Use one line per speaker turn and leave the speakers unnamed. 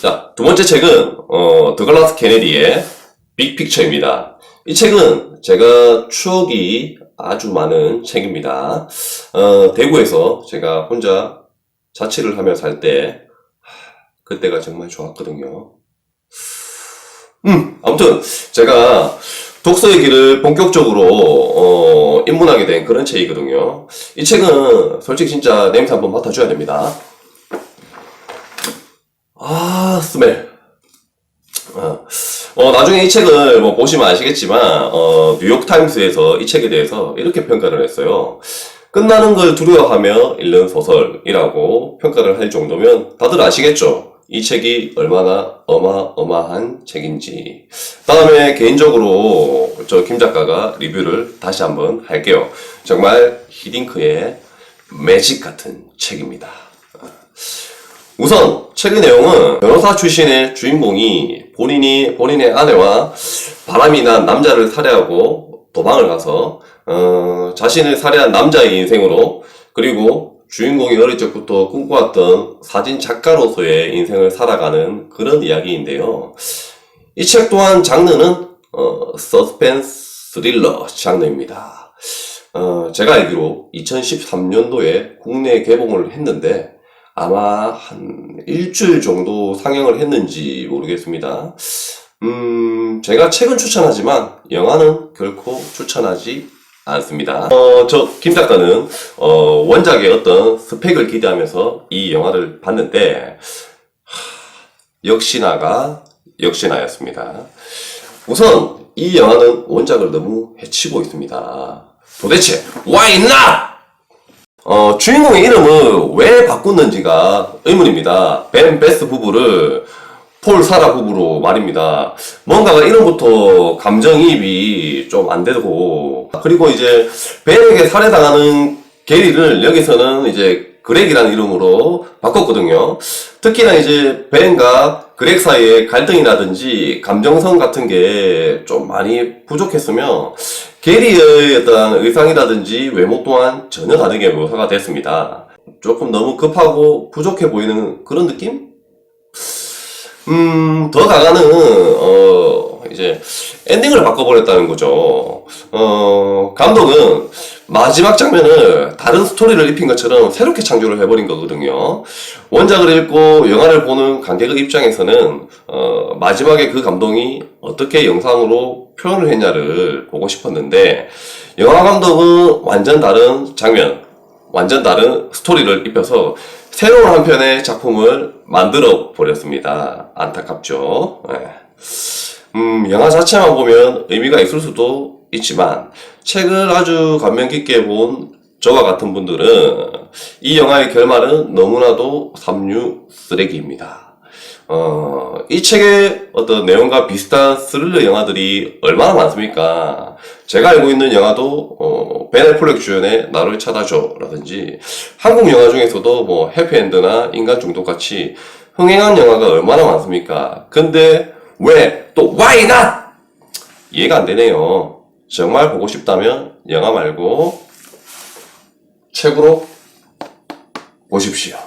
자, 두 번째 책은, 어, 더글라스 케네디의 빅픽처입니다. 이 책은 제가 추억이 아주 많은 책입니다. 어, 대구에서 제가 혼자 자취를 하며 살 때, 그때가 정말 좋았거든요. 음, 아무튼, 제가 독서의 길을 본격적으로, 어, 입문하게 된 그런 책이거든요. 이 책은 솔직히 진짜 냄새 한번 맡아줘야 됩니다. 아, 스멜. 어, 어, 나중에 이 책을 뭐 보시면 아시겠지만, 어, 뉴욕타임스에서 이 책에 대해서 이렇게 평가를 했어요. 끝나는 걸 두려워하며 읽는 소설이라고 평가를 할 정도면 다들 아시겠죠? 이 책이 얼마나 어마어마한 책인지. 다음에 개인적으로 저 김 작가가 리뷰를 다시 한번 할게요. 정말 히딩크의 매직 같은 책입니다. 우선 책의 내용은 변호사 출신의 주인공이 본인이 본인의 아내와 바람이 난 남자를 살해하고 도망을 가서 어, 자신을 살해한 남자의 인생으로 그리고 주인공이 어릴 적부터 꿈꿔왔던 사진 작가로서의 인생을 살아가는 그런 이야기인데요. 이 책 또한 장르는 어, 서스펜스 스릴러 장르입니다. 어, 제가 알기로 2013년도에 국내 개봉을 했는데 아마 한 일주일 정도 상영을 했는지 모르겠습니다. 음, 제가 책은 추천하지만 영화는 결코 추천하지 않습니다. 어, 저 김 작가는 어, 원작의 어떤 스펙을 기대하면서 이 영화를 봤는데 하, 역시나가 역시나였습니다. 우선 이 영화는 원작을 너무 해치고 있습니다. 도대체 why not? 어, 주인공의 이름을 왜 바꿨는지가 의문입니다. 벤 베스 부부를 폴 사라 부부로 말입니다. 뭔가가 이름부터 감정이입이 좀 안 되고, 그리고 이제 벤에게 살해당하는 게리를 여기서는 이제 그렉이라는 이름으로 바꿨거든요. 특히나 이제 벤과 그렉 사이의 갈등이라든지 감정성 같은 게 좀 많이 부족했으며 게리의 어떤 의상이라든지 외모 또한 전혀 다르게 묘사가 됐습니다. 조금 너무 급하고 부족해 보이는 그런 느낌? 음, 더 나가는, 어, 이제, 엔딩을 바꿔버렸다는 거죠. 어, 감독은 마지막 장면을 다른 스토리를 입힌 것처럼 새롭게 창조를 해버린 거거든요. 원작을 읽고 영화를 보는 관객의 입장에서는, 어, 마지막에 그 감동이 어떻게 영상으로 표현을 했냐를 보고 싶었는데, 영화 감독은 완전 다른 장면, 완전 다른 스토리를 입혀서 새로운 한 편의 작품을 만들어 버렸습니다. 안타깝죠. 예. 음, 영화 자체만 보면 의미가 있을 수도 있지만 책을 아주 감명 깊게 본 저와 같은 분들은 이 영화의 결말은 너무나도 삼류 쓰레기입니다. 어, 이 책의 어떤 내용과 비슷한 스릴러 영화들이 얼마나 많습니까? 제가 알고 있는 영화도, 어, 벤 애플렉 주연의 나를 찾아줘 라든지, 한국 영화 중에서도 뭐, 해피엔드나 인간 중독 같이 흥행한 영화가 얼마나 많습니까? 근데, 왜, 또, why not? 이해가 안 되네요. 정말 보고 싶다면, 영화 말고, 책으로 보십시오.